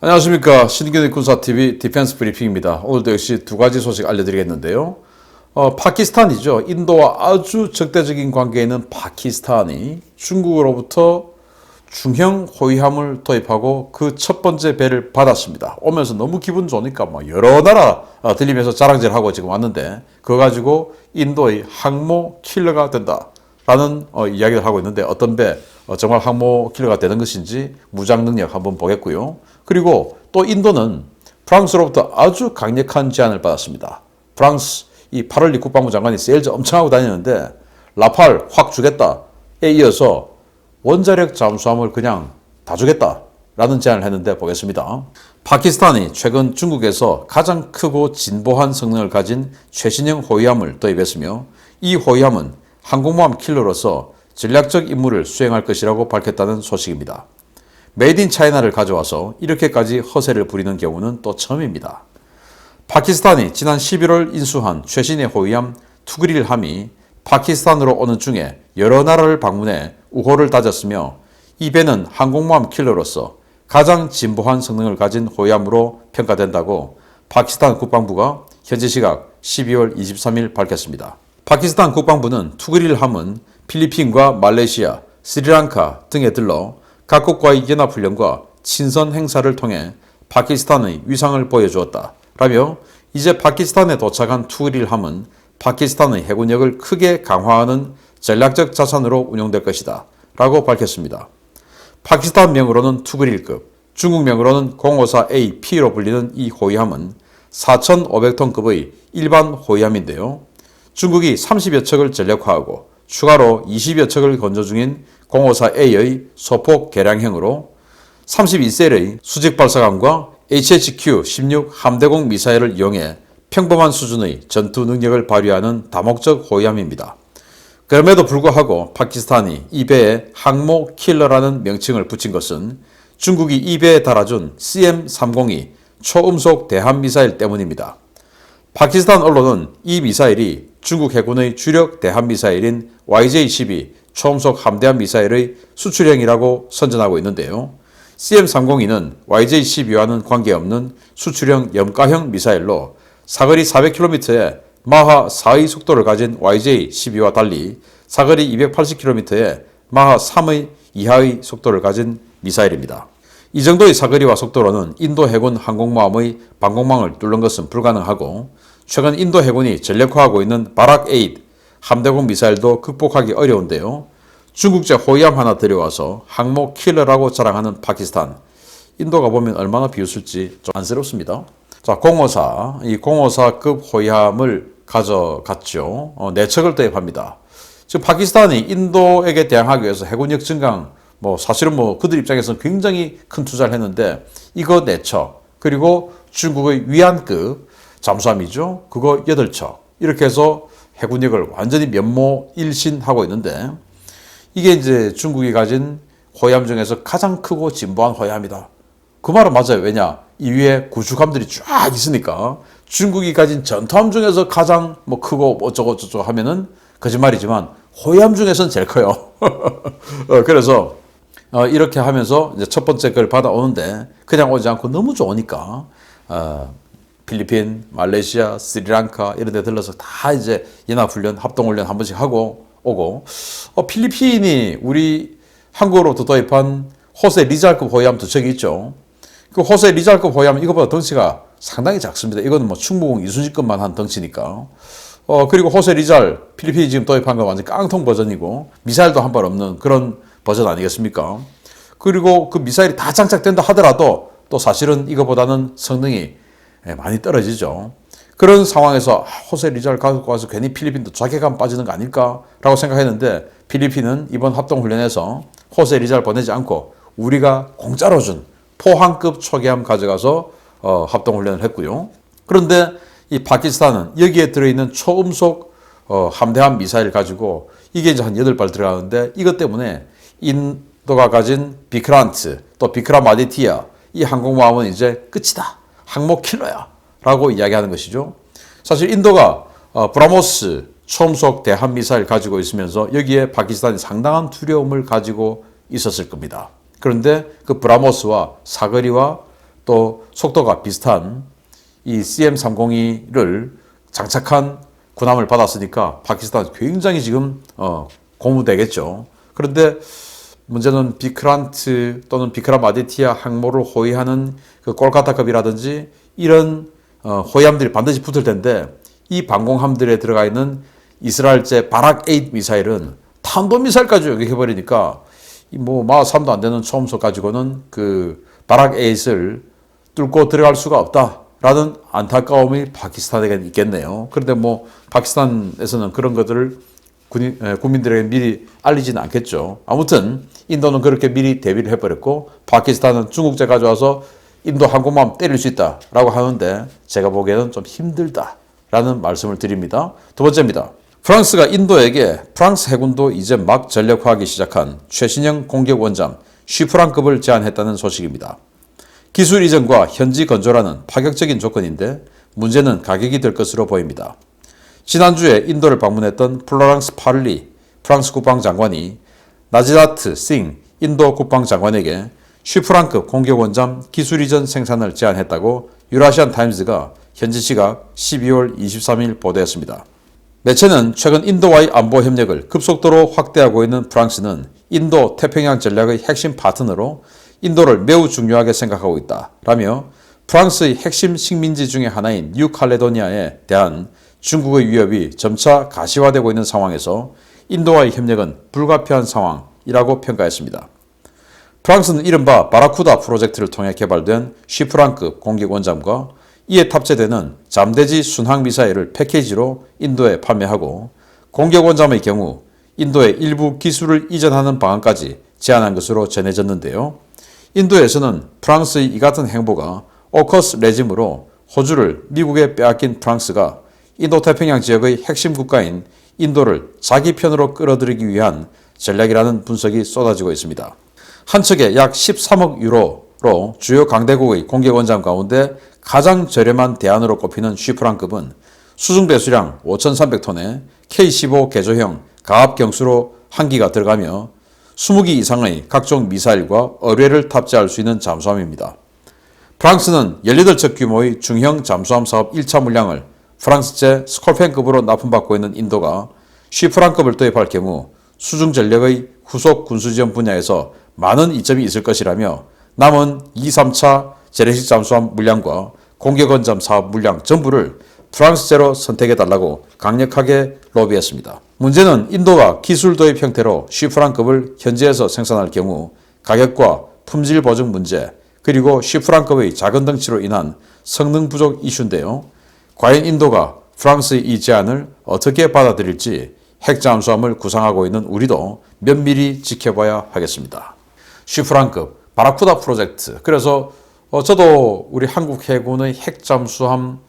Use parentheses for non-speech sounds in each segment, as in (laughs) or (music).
안녕하십니까 신규의 군사TV 디펜스 브리핑입니다. 오늘도 역시 두 가지 소식 알려드리겠는데요. 어, 파키스탄이죠. 인도와 아주 적대적인 관계에 있는 파키스탄이 중국으로부터 중형 호위함을 도입하고 그 첫 번째 배를 받았습니다. 오면서 너무 기분 좋으니까 뭐 여러 나라 어, 들리면서 자랑질하고 지금 왔는데 그거 가지고 인도의 항모 킬러가 된다 라는 어, 이야기를 하고 있는데 어떤 배 어, 정말 항모 킬러가 되는 것인지 무장 능력 한번 보겠고요. 그리고 또 인도는 프랑스로부터 아주 강력한 제안을 받았습니다. 프랑스 이 파를리 국방부 장관이 세일즈 엄청 하고 다니는데 라팔 확 주겠다에 이어서 원자력 잠수함을 그냥 다 주겠다 라는 제안을 했는데 보겠습니다. 파키스탄이 최근 중국에서 가장 크고 진보한 성능을 가진 최신형 호위함을 도입했으며 이 호위함은 항공모함 킬러로서 전략적 임무를 수행할 것이라고 밝혔다는 소식입니다. 메이드 인 차이나를 가져와서 이렇게까지 허세를 부리는 경우는 또 처음입니다. 파키스탄이 지난 11월 인수한 최신의 호위함 투그릴 함이 파키스탄으로 오는 중에 여러 나라를 방문해 우호를 다졌으며 이 배는 항공모함 킬러로서 가장 진보한 성능을 가진 호위함으로 평가된다고 파키스탄 국방부가 현지 시각 12월 23일 밝혔습니다. 파키스탄 국방부는 투그릴 함은 필리핀과 말레이시아, 스리랑카 등에 들러 각국과의 연합훈련과 친선 행사를 통해 파키스탄의 위상을 보여주었다. 라며 이제 파키스탄에 도착한 투그릴함은 파키스탄의 해군력을 크게 강화하는 전략적 자산으로 운용될 것이다. 라고 밝혔습니다. 파키스탄 명으로는 투그릴급, 중국 명으로는 054AP로 불리는 이 호위함은 4,500톤급의 일반 호위함인데요. 중국이 30여 척을 전력화하고 추가로 20여 척을 건조 중인 054A의 소폭 개량형으로 32셀의 수직 발사관과 HHQ-16 함대공 미사일을 이용해 평범한 수준의 전투 능력을 발휘하는 다목적 호위함입니다. 그럼에도 불구하고 파키스탄이 이 배에 항모 킬러라는 명칭을 붙인 것은 중국이 이 배에 달아준 CM-302 초음속 대함 미사일 때문입니다. 파키스탄 언론은 이 미사일이 중국 해군의 주력 대함 미사일인 YJ-12 초음속 함대함 미사일의 수출형이라고 선전하고 있는데요. CM302는 YJ-12와는 관계없는 수출형 염가형 미사일로 사거리 400km에 마하 4의 속도를 가진 YJ-12와 달리 사거리 280km에 마하 3의 이하의 속도를 가진 미사일입니다. 이 정도의 사거리와 속도로는 인도 해군 항공모함의 방공망을 뚫는 것은 불가능하고 최근 인도 해군이 전력화하고 있는 바락 8 함대공 미사일도 극복하기 어려운데요. 중국제 호위함 하나 들여와서 항모 킬러라고 자랑하는 파키스탄. 인도가 보면 얼마나 비웃을지 좀 안쓰럽습니다. 자, 054. 이 054급 호위함을 가져갔죠. 어, 네 척을 도입합니다. 지금 파키스탄이 인도에게 대항하기 위해서 해군력 증강, 뭐 사실은 뭐 그들 입장에서는 굉장히 큰 투자를 했는데 이거 네 척, 그리고 중국의 위안급 잠수함이죠. 그거 여덟 척. 이렇게 해서 해군력을 완전히 면모일신하고 있는데 이게 이제 중국이 가진 호위함 중에서 가장 크고 진보한 호위함이다. 그 말은 맞아요. 왜냐? 이 위에 구축함들이 쫙 있으니까 중국이 가진 전투함 중에서 가장 뭐 크고 뭐 어쩌고 저쩌고 하면은 거짓말이지만 호위함 중에서는 제일 커요. (laughs) 어, 그래서 어, 이렇게 하면서 이제 첫 번째 걸 받아오는데 그냥 오지 않고 너무 좋으니까 어, 필리핀, 말레이시아, 스리랑카 이런 데 들러서 다 이제 연합훈련, 합동훈련 한 번씩 하고 오고 어, 필리핀이 우리 한국으로부터 도입한 호세 리잘급 호위함 두 척이 있죠. 그 호세 리잘급 호위함은 이것보다 덩치가 상당히 작습니다. 이거는 뭐 충무공 이순신급만 한 덩치니까. 어, 그리고 호세 리잘, 필리핀이 지금 도입한 건 완전 깡통 버전이고, 미사일도 한 발 없는 그런 버전 아니겠습니까? 그리고 그 미사일이 다 장착된다 하더라도 또 사실은 이거보다는 성능이 예, 많이 떨어지죠. 그런 상황에서 아, 호세 리잘 가지고 와서 괜히 필리핀도 자괴감 빠지는 거 아닐까라고 생각했는데 필리핀은 이번 합동훈련에서 호세 리잘 보내지 않고 우리가 공짜로 준 포항급 초기함 가져가서 어, 합동훈련을 했고요. 그런데 이 파키스탄은 여기에 들어있는 초음속 어, 함대함 미사일 가지고 이게 이제 한 8발 들어가는데 이것 때문에 인도가 가진 비크란트 또 비크람 아디티아 이 항공모함은 이제 끝이다. 항모 킬러야. 라고 이야기하는 것이죠. 사실 인도가 어, 브라모스 초음속 대함 미사일 가지고 있으면서 여기에 파키스탄이 상당한 두려움을 가지고 있었을 겁니다. 그런데 그 브라모스와 사거리와 또 속도가 비슷한 이 CM302를 장착한 군함을 받았으니까 파키스탄 굉장히 지금 어, 고무되겠죠. 그런데 문제는 비크란트 또는 비크람 아디티아 항모를 호위하는 그 꼴카타급이라든지 이런 어, 호위함들이 반드시 붙을 텐데 이 방공함들에 들어가 있는 이스라엘제 바락 8 미사일은 탄도 미사일까지 여기 해버리니까 뭐 마삼도 안 되는 초음속 가지고는 그 바락 8을 뚫고 들어갈 수가 없다라는 안타까움이 파키스탄에게 있겠네요. 그런데 뭐 파키스탄에서는 그런 것들을 군인, 에, 국민들에게 미리 알리지는 않겠죠. 아무튼 인도는 그렇게 미리 대비를 해버렸고 파키스탄은 중국제 가져와서 인도 항공모함 때릴 수 있다라고 하는데 제가 보기에는 좀 힘들다라는 말씀을 드립니다. 두 번째입니다. 프랑스가 인도에게 프랑스 해군도 이제 막 전력화하기 시작한 최신형 공격 원잠 쉬프랑급을 제안했다는 소식입니다. 기술 이전과 현지 건조라는 파격적인 조건인데 문제는 가격이 될 것으로 보입니다. 지난주에 인도를 방문했던 플로랑스 파를리 프랑스 국방장관이 나지라트 싱 인도 국방장관에게 쉬프랑급 공격원잠 기술 이전 생산을 제안했다고 유라시안 타임즈가 현지 시각 12월 23일 보도했습니다. 매체는 최근 인도와의 안보 협력을 급속도로 확대하고 있는 프랑스는 인도 태평양 전략의 핵심 파트너로 인도를 매우 중요하게 생각하고 있다. 라며 프랑스의 핵심 식민지 중의 하나인 뉴칼레도니아에 대한 중국의 위협이 점차 가시화되고 있는 상황에서 인도와의 협력은 불가피한 상황이라고 평가했습니다. 프랑스는 이른바 바라쿠다 프로젝트를 통해 개발된 쉬프랑급 공격 원잠과 이에 탑재되는 잠대지 순항 미사일을 패키지로 인도에 판매하고 공격 원잠의 경우 인도에 일부 기술을 이전하는 방안까지 제안한 것으로 전해졌는데요. 인도에서는 프랑스의 이 같은 행보가 오커스 레짐으로 호주를 미국에 빼앗긴 프랑스가 인도 태평양 지역의 핵심 국가인 인도를 자기 편으로 끌어들이기 위한 전략이라는 분석이 쏟아지고 있습니다. 한 척에 약 13억 유로로 주요 강대국의 공격 원잠 가운데 가장 저렴한 대안으로 꼽히는 쉬프랑급은 수중 배수량 5,300톤에 K-15 개조형 가압 경수로 한 기가 들어가며 20기 이상의 각종 미사일과 어뢰를 탑재할 수 있는 잠수함입니다. 프랑스는 18척 규모의 중형 잠수함 사업 1차 물량을 프랑스제 스콜펜급으로 납품받고 있는 인도가 쉬프랑급을 도입할 경우 수중 전력의 후속 군수 지원 분야에서 많은 이점이 있을 것이라며 남은 2, 3차 재래식 잠수함 물량과 공격원잠 사업 물량 전부를 프랑스제로 선택해달라고 강력하게 로비했습니다. 문제는 인도가 기술 도입 형태로 쉬프랑급을 현지에서 생산할 경우 가격과 품질 보증 문제 그리고 쉬프랑급의 작은 덩치로 인한 성능 부족 이슈인데요. 과연 인도가 프랑스의 이 제안을 어떻게 받아들일지 핵잠수함을 구상하고 있는 우리도 면밀히 지켜봐야 하겠습니다. 쉬프랑급 바라쿠다 프로젝트. 그래서 어, 저도 우리 한국 해군의 핵잠수함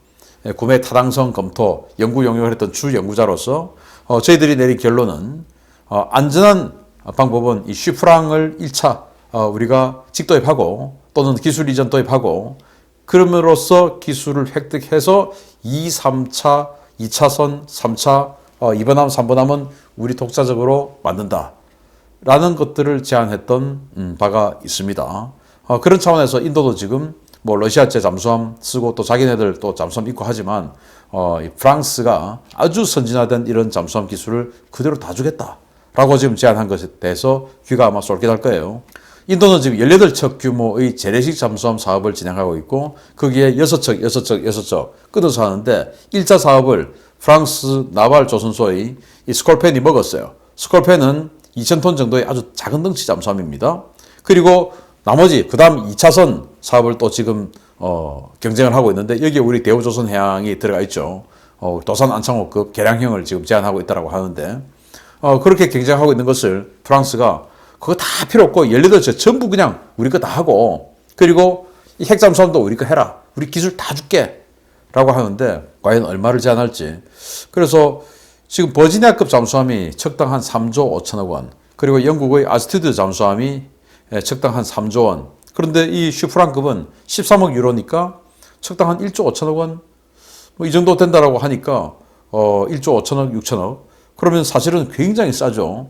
구매 타당성 검토 연구 용역을 했던 주 연구자로서 어, 저희들이 내린 결론은 어, 안전한 방법은 이 쉬프랑을 1차 어, 우리가 직도입하고 또는 기술 이전 도입하고 그럼으로써 기술을 획득해서 2, 3차, 2차선, 3차, 어, 2번함, 3번함은 우리 독자적으로 만든다. 라는 것들을 제안했던 음, 바가 있습니다. 어, 그런 차원에서 인도도 지금 뭐 러시아제 잠수함 쓰고 또 자기네들 또 잠수함 있고 하지만 어, 이 프랑스가 아주 선진화된 이런 잠수함 기술을 그대로 다 주겠다라고 지금 제안한 것에 대해서 귀가 아마 쏠깃할 거예요. 인도는 지금 18척 규모의 재래식 잠수함 사업을 진행하고 있고 거기에 6척, 6척, 6척 끊어서 하는데 1차 사업을 프랑스 나발 조선소의 이 스콜펜이 먹었어요. 스콜펜은 2,000톤 정도의 아주 작은 덩치 잠수함입니다. 그리고 나머지 그 다음 2차선 사업을 또 지금 어, 경쟁을 하고 있는데 여기에 우리 대우조선해양이 들어가 있죠. 어, 도산 안창호급 개량형을 지금 제안하고 있다고 하는데 어, 그렇게 경쟁하고 있는 것을 프랑스가 그거 다 필요 없고 18척 전부 그냥 우리 거 다 하고 그리고 이 핵잠수함도 우리 거 해라. 우리 기술 다 줄게. 라고 하는데 과연 얼마를 제안할지. 그래서 지금 버지니아급 잠수함이 척당 한 3조 5천억 원. 그리고 영국의 아스티드 잠수함이 척당 한 3조 원. 그런데 이 슈프랑급은 13억 유로니까 척당 한 1조 5천억 원. 뭐 이 정도 된다라고 하니까 어 1조 5천억, 6천억. 그러면 사실은 굉장히 싸죠.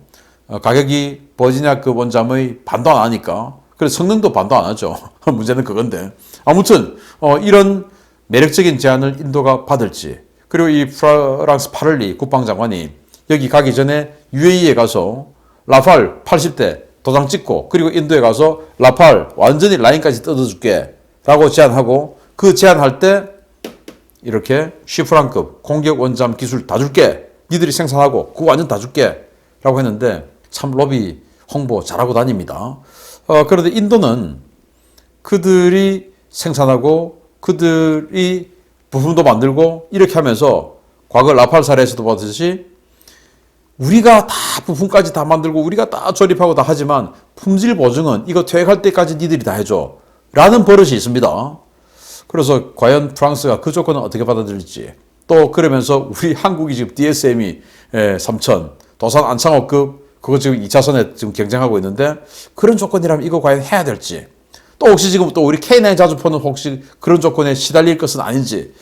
어, 가격이 버지니아급 원잠의 반도 안 하니까. 그래서 성능도 반도 안 하죠. (laughs) 문제는 그건데. 아무튼 어, 이런 매력적인 제안을 인도가 받을지 그리고 이 프랑스 파를리 국방장관이 여기 가기 전에 UAE에 가서 라팔 80대 도장 찍고 그리고 인도에 가서 라팔 완전히 라인까지 뜯어줄게 라고 제안하고 그 제안할 때 이렇게 시프랑급 공격 원잠 기술 다 줄게 니들이 생산하고 그거 완전 다 줄게 라고 했는데 참 로비 홍보 잘하고 다닙니다 어, 그런데 인도는 그들이 생산하고 그들이 부품도 만들고 이렇게 하면서 과거 라팔 사례에서도 봤듯이 우리가 다 부품까지 다 만들고 우리가 다 조립하고 다 하지만 품질 보증은 이거 퇴역할 때까지 니들이 다 해줘 라는 버릇이 있습니다. 그래서 과연 프랑스가 그 조건을 어떻게 받아들일지 또 그러면서 우리 한국이 지금 DSM이 3천 도산 안창호급 그거 지금 2차선에 지금 경쟁하고 있는데 그런 조건이라면 이거 과연 해야 될지 또 혹시 지금 또 우리 K9 자주포는 혹시 그런 조건에 시달릴 것은 아닌지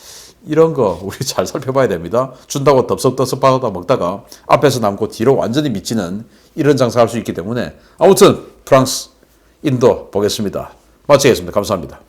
이런 거 우리 (laughs) 잘 살펴봐야 됩니다. 준다고 덥석덥석 받아 먹다가 앞에서 남고 뒤로 완전히 미치는 이런 장사할 수 있기 때문에 아무튼 프랑스, 인도 보겠습니다. 마치겠습니다. 감사합니다.